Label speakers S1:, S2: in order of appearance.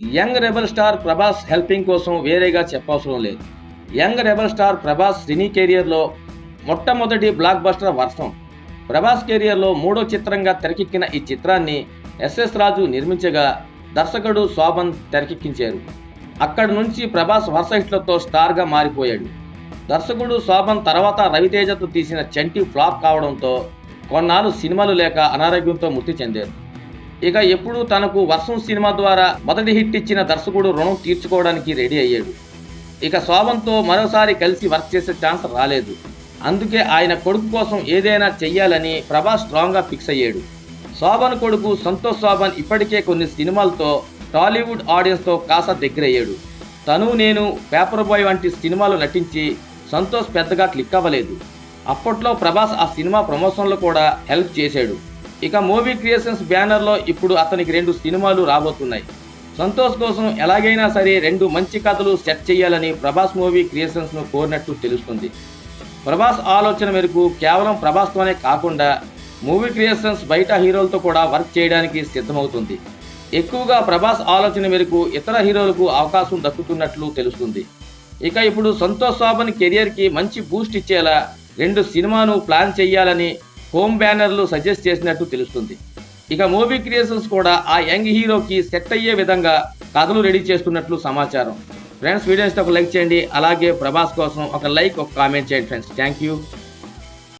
S1: Young rebel star Prabhas helping కోసం వేరేగా చెప్పవసరం లేదు. Young rebel star Prabhas cine కెరియర్లో మొట్టమొదటి బ్లాక్ బస్టర్ వర్షం. ప్రభాస్ కెరియర్లో మూడో చిత్రంగా తెరకెక్కిన ఈ చిత్రాన్ని ఎస్ఎస్ రాజు నిర్మించగా దర్శకుడు శోభన్ తెరకెక్కించారు. అక్కడి నుంచి ప్రభాస్ వరుస హిట్లతో స్టార్గా మారిపోయాడు. దర్శకుడు శోభన్ తర్వాత రవితేజతో తీసిన చంటి ఫ్లాప్ కావడంతో కొన్నాళ్ళు సినిమాలు లేక అనారోగ్యంతో మృతి చెందారు. ఇక ఎప్పుడు తనకు వర్షం సినిమా ద్వారా మొదటి హిట్ ఇచ్చిన దర్శకుడు రుణం తీర్చుకోవడానికి రెడీ అయ్యాడు. ఇక శోభన్తో మరోసారి కలిసి వర్క్ చేసే ఛాన్స్ రాలేదు. అందుకే ఆయన కొడుకు కోసం ఏదైనా చెయ్యాలని ప్రభాస్ స్ట్రాంగ్గా ఫిక్స్ అయ్యాడు. శోభన్ కొడుకు సంతోష్ శోభన్ ఇప్పటికే కొన్ని సినిమాలతో టాలీవుడ్ ఆడియన్స్తో కాసా దగ్గరయ్యాడు. తను నేను పేపర్ బాయ్ వంటి సినిమాలు నటించి సంతోష్ పెద్దగా క్లిక్ అవ్వలేదు. అప్పట్లో ప్రభాస్ ఆ సినిమా ప్రమోషన్లో కూడా హెల్ప్ చేశాడు. ఇక మూవీ క్రియేషన్స్ బ్యానర్లో ఇప్పుడు అతనికి రెండు సినిమాలు రాబోతున్నాయి. సంతోష్ కోసం ఎలాగైనా సరే రెండు మంచి కథలు సెట్ చేయాలని ప్రభాస్ మూవీ క్రియేషన్స్ను కోరినట్టు తెలుస్తుంది. ప్రభాస్ ఆలోచన మేరకు కేవలం ప్రభాస్తోనే కాకుండా మూవీ క్రియేషన్స్ బయట హీరోలతో కూడా వర్క్ చేయడానికి సిద్ధమవుతుంది. ఎక్కువగా ప్రభాస్ ఆలోచన మేరకు ఇతర హీరోలకు అవకాశం దక్కుతున్నట్లు తెలుస్తుంది. ఇక ఇప్పుడు సంతోష్ శోభన్ కెరియర్కి మంచి బూస్ట్ ఇచ్చేలా రెండు సినిమాను ప్లాన్ చేయాలని హోమ్ బ్యానర్లు సజెస్ట్ చేసినట్టు తెలుస్తుంది. ఇక మూవీ క్రియేషన్స్ కూడా ఆ యంగ్ హీరోకి సెట్ అయ్యే విధంగా కథలు రెడీ చేస్తున్నట్లు సమాచారం. ఫ్రెండ్స్ వీడియోస్ ఒక లైక్ చేయండి. అలాగే ప్రభాస్ కోసం ఒక లైక్ ఒక కామెంట్ చేయండి ఫ్రెండ్స్. Thank you.